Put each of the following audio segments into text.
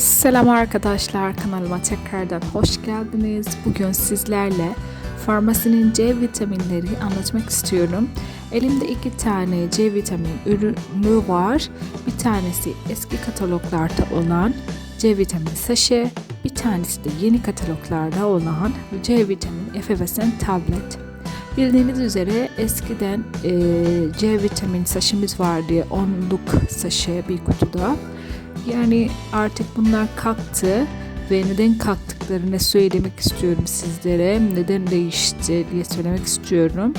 Selam arkadaşlar kanalıma tekrardan hoş geldiniz. Bugün sizlerle farmasinin C vitaminleri anlatmak istiyorum. Elimde iki tane C vitamin ürünü var. Bir tanesi eski kataloglarda olan C vitamin saşe, bir tanesi de yeni kataloglarda olan C vitamin efevesan tablet. Bildiğiniz üzere eskiden e, C vitamin saşımız vardı. Onluk saşe bir kutuda. Yani artık bunlar kalktı ve neden kalktıklarını söylemek istiyorum sizlere. Neden değişti diye söylemek istiyorum.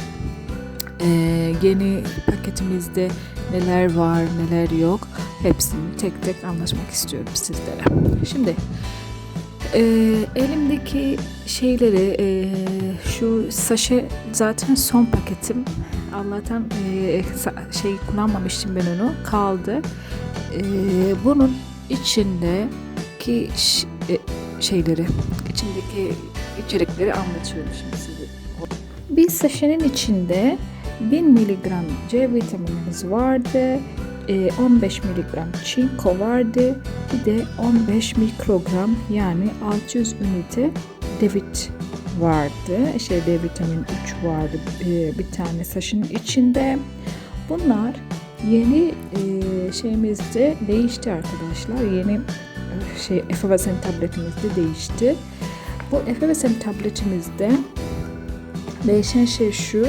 Ee, yeni paketimizde neler var neler yok hepsini tek tek anlatmak istiyorum sizlere. Şimdi e, elimdeki şeyleri e, şu saşe zaten son paketim. Allah'tan e, şey kullanmamıştım ben onu kaldı. E, bunun içindeki e, şeyleri, içindeki içerikleri anlatıyorum şimdi size. Bir saşenin içinde 1000 miligram C vitaminimiz vardı. 15 miligram çinko vardı. Bir de 15 mikrogram yani 600 ünite devit vardı. Şey D vitamin 3 vardı bir tane saşın içinde. Bunlar yeni şeyimizde değişti arkadaşlar. Yeni şey efervescent tabletimizde değişti. Bu efervescent tabletimizde değişen şey şu.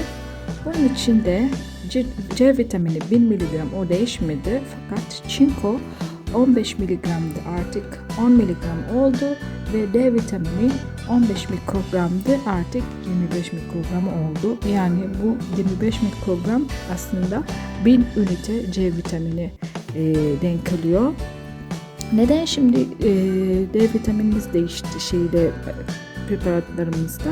Bunun içinde C, C vitamini 1000 mg o değişmedi fakat çinko 15 mg'dı artık 10 mg oldu ve D vitamini 15 mikrogramdı artık 25 mikrogram oldu. Yani bu 25 mikrogram aslında 1000 ünite C vitamini e, denk alıyor. Neden şimdi e, D vitaminimiz değişti şeyde preparatlarımızda?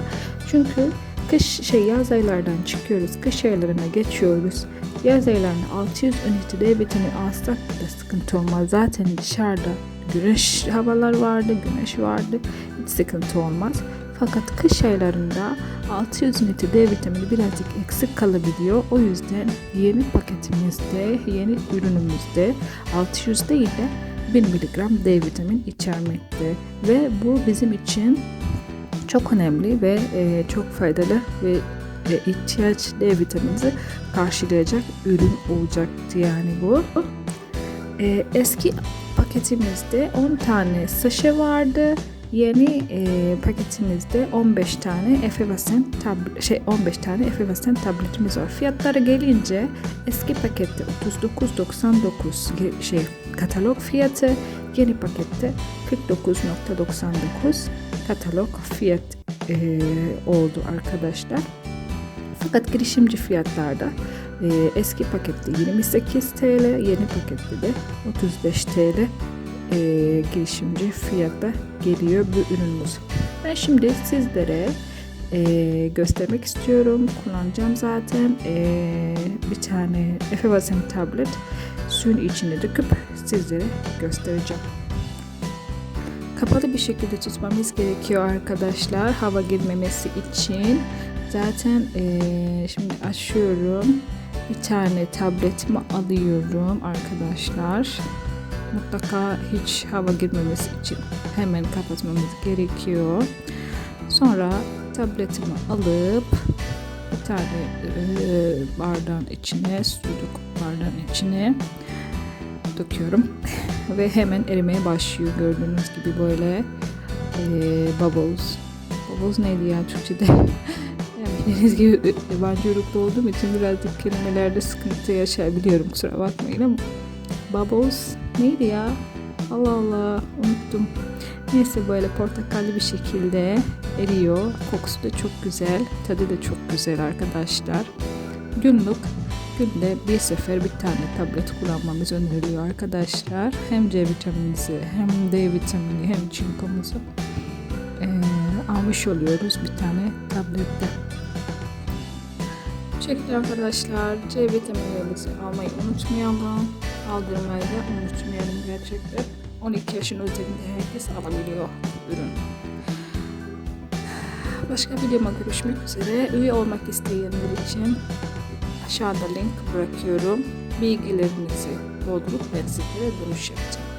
Çünkü kış şey yaz aylardan çıkıyoruz, kış aylarına geçiyoruz. Yaz aylarında 600 ünite D vitamini alsak da sıkıntı olmaz. Zaten dışarıda güneş havalar vardı, güneş vardı. Hiç sıkıntı olmaz. Fakat kış aylarında 600 ünite D vitamini birazcık eksik kalabiliyor. O yüzden yeni paketimizde, yeni ürünümüzde 600 değil de 1000 mg D vitamin içermekte. Ve bu bizim için çok önemli ve e, çok faydalı ve ihtiyaç D vitaminimizi karşılayacak ürün olacaktı yani bu. E, eski paketimizde 10 tane saşe vardı. Yeni e, paketimizde 15 tane efevasen tab şey 15 tane efevasen tabletimiz var. Fiyatları gelince eski pakette 39.99 şey katalog fiyatı, yeni pakette 49.99 katalog fiyat e, oldu arkadaşlar. Fakat girişimci fiyatlarda e, eski pakette 28 TL, yeni pakette de 35 TL e, girişimci fiyata geliyor bu ürünümüz. Ben şimdi sizlere e, göstermek istiyorum. Kullanacağım zaten e, bir tane efevasen tablet suyun içine döküp sizlere göstereceğim. Kapalı bir şekilde tutmamız gerekiyor arkadaşlar hava girmemesi için. Zaten e, şimdi açıyorum. Bir tane tabletimi alıyorum arkadaşlar mutlaka hiç hava girmemesi için hemen kapatmamız gerekiyor. Sonra tabletimi alıp bir tane e, bardağın içine, sucuk bardağın içine döküyorum ve hemen erimeye başlıyor gördüğünüz gibi böyle e, bubbles. Bubbles neydi ya Türkçe'de? yani bildiğiniz gibi yabancı ırkta olduğum için birazcık kelimelerde sıkıntı yaşayabiliyorum kusura bakmayın ama bubbles neydi ya? Allah Allah unuttum. Neyse böyle portakallı bir şekilde eriyor. Kokusu da çok güzel. Tadı da çok güzel arkadaşlar. Günlük günde bir sefer bir tane tablet kullanmamız öneriliyor arkadaşlar. Hem C vitaminimizi hem D vitamini hem çinkomuzu e, almış oluyoruz bir tane tablette. Şekilde arkadaşlar C vitaminlerimizi almayı unutmayalım aldırmayı da unutmayalım gerçekten. 12 yaşın üzerinde herkes alabiliyor ürün. Başka videoma görüşmek üzere. Üye olmak isteyenler için aşağıda link bırakıyorum. Bilgilerinizi doldurup ben sizlere dönüş yapacağım.